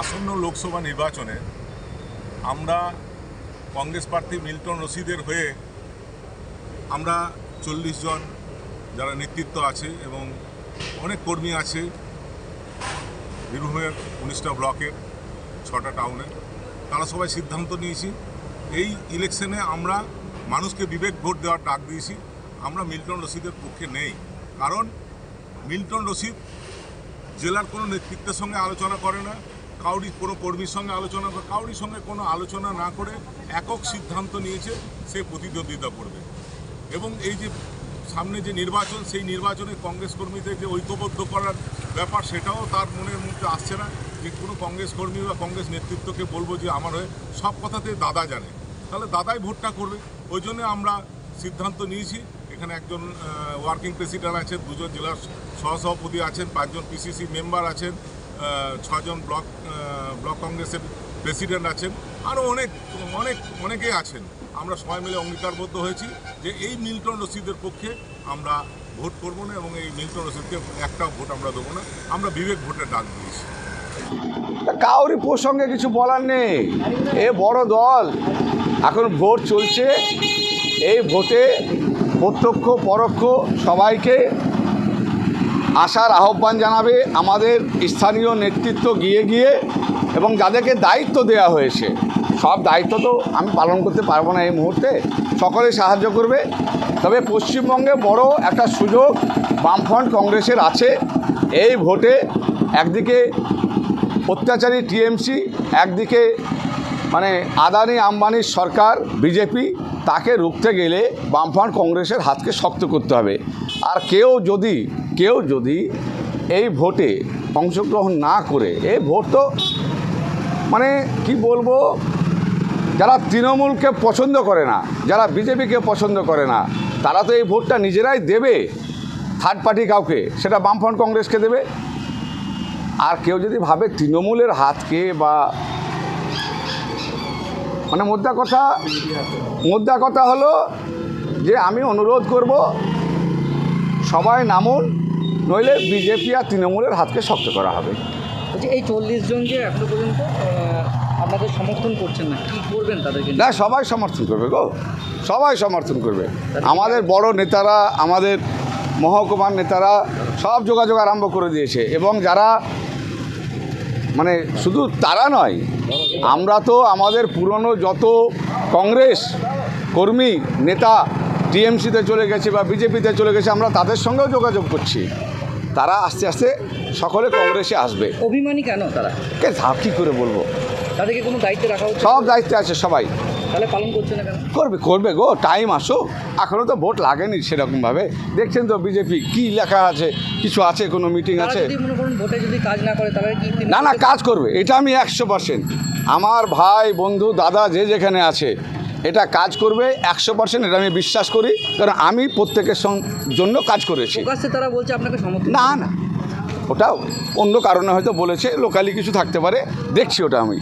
আসন্ন লোকসভা নির্বাচনে আমরা কংগ্রেস প্রার্থী মিল্টন রশিদের হয়ে আমরা চল্লিশ জন যারা নেতৃত্ব আছে এবং অনেক কর্মী আছে, বীরভূমের উনিশটা ব্লকের ছটা টাউনে, তারা সবাই সিদ্ধান্ত নিয়েছি। এই ইলেকশনে আমরা মানুষকে বিবেক ভোট দেওয়ার ডাক দিয়েছি। আমরা মিল্টন রশিদের পক্ষে নেই। কারণ মিল্টন রশিদ জেলার কোনো নেতৃত্বের সঙ্গে আলোচনা করে না। কাউরি কোনো কর্মীর সঙ্গে আলোচনা কাউরির সঙ্গে কোনো আলোচনা না করে একক সিদ্ধান্ত নিয়েছে, সে প্রতিদ্বন্দ্বিতা করবে। এবং এই যে সামনে যে নির্বাচন, সেই নির্বাচনে কংগ্রেস কর্মীদের যে ঐক্যবদ্ধ করার ব্যাপার, সেটাও তার মনের মধ্যে আসছে না যে কোনো কংগ্রেস কর্মী বা কংগ্রেস নেতৃত্বকে বলব যে আমার হয়ে, সব কথাতে দাদা জানে। তাহলে দাদাই ভোটটা করবে। ওই জন্য আমরা সিদ্ধান্ত নিয়েছি। এখানে একজন ওয়ার্কিং প্রেসিডেন্ট আছেন, দুজন জেলার সহসভাপতি আছেন, পাঁচজন পিসিসি মেম্বার আছেন ছজন ব্লক ব্লক কংগ্রেসের প্রেসিডেন্ট আছেন, আরও অনেক অনেক অনেকেই আছেন। আমরা সবাই মিলে অঙ্গীকারবদ্ধ হয়েছি যে এই মিল্টন রশিদের পক্ষে আমরা ভোট করব না এবং এই মিল্টন রশিদকে একটাও ভোট আমরা দেবো না। আমরা বিবেক ভোটের ডাক দিয়েছি। কাউরি প্রসঙ্গে কিছু বলার নেই। এ বড় দল। এখন ভোট চলছে। এই ভোটে প্রত্যক্ষ, পরোক্ষ সবাইকে আসার আহ্বান জানাবে আমাদের স্থানীয় নেতৃত্ব গিয়ে গিয়ে এবং যাদেরকে দায়িত্ব দেওয়া হয়েছে, সব দায়িত্ব তো আমি পালন করতে পারব না এই মুহূর্তে, সকলে সাহায্য করবে। তবে পশ্চিমবঙ্গে বড় একটা সুযোগ বামফ্রন্ট কংগ্রেসের আছে। এই ভোটে একদিকে অত্যাচারী টিএমসি, একদিকে মানে আদানি আম্বানির সরকার, বিজেপি, তাকে রুখতে গেলে বামফ্রন্ট কংগ্রেসের হাতকে শক্ত করতে হবে। আর কেউ যদি কেউ যদি এই ভোটে অংশগ্রহণ না করে, এই ভোট তো মানে কি বলব, যারা তৃণমূলকে পছন্দ করে না, যারা বিজেপিকে পছন্দ করে না, তারা তো এই ভোটটা নিজেরাই দেবে থার্ড পার্টি কাউকে, সেটা বামফ্রন্ট কংগ্রেসকে দেবে। আর কেউ যদি ভাবে তৃণমূলের হাতকে বা মানে মোদ্দা কথা মোদ্দা কথা হলো যে আমি অনুরোধ করব সবাই নামুন নইলে বিজেপি আর তৃণমূলের হাতকে শক্ত করা হবে। বলছি এই চল্লিশ জন যে এখনও পর্যন্ত আপনাদের সমর্থন করছেন না। কি করবেন তাদেরকে না সবাই সমর্থন করবে গো। সবাই সমর্থন করবে। আমাদের বড় নেতারা আমাদের মহকুমার নেতারা সব যোগাযোগ আরম্ভ করে দিয়েছে এবং যারা মানে শুধু তারা নয় আমরা তো আমাদের পুরনো যত কংগ্রেস কর্মী নেতা টিএমসিতে চলে গেছে বা বিজেপিতে চলে গেছে আমরা তাদের সঙ্গেও যোগাযোগ করছি। তারা আস্তে আস্তে সকলে কংগ্রেসে আসবে। অভিমানী কেন তারা? কে ধাপ কী করে বলব? তাদেরকে কোনো দায়িত্বে রাখা হচ্ছে? সব দায়িত্বে আছে সবাই। তাহলে পালন করছে না কেন? করবে করবে গো টাইম আসো। এখনও তো ভোট লাগেনি সেরকমভাবে। দেখছেন তো বিজেপি কি লেখা আছে কিছু আছে কোনো মিটিং আছে? ভোটে যদি কাজ না করে তাহলে কি না না কাজ করবে এটা আমি একশো পার্সেন্ট আমার ভাই বন্ধু দাদা যে যেখানে আছে এটা কাজ করবে একশো পার্সেন্ট এটা আমি বিশ্বাস করি। কারণ আমি প্রত্যেকের জন্য কাজ করেছি। তারা বলছে আপনাকে না না। ওটা অন্য কারণে হয়তো বলেছে লোকালি কিছু থাকতে পারে। দেখছি ওটা আমি।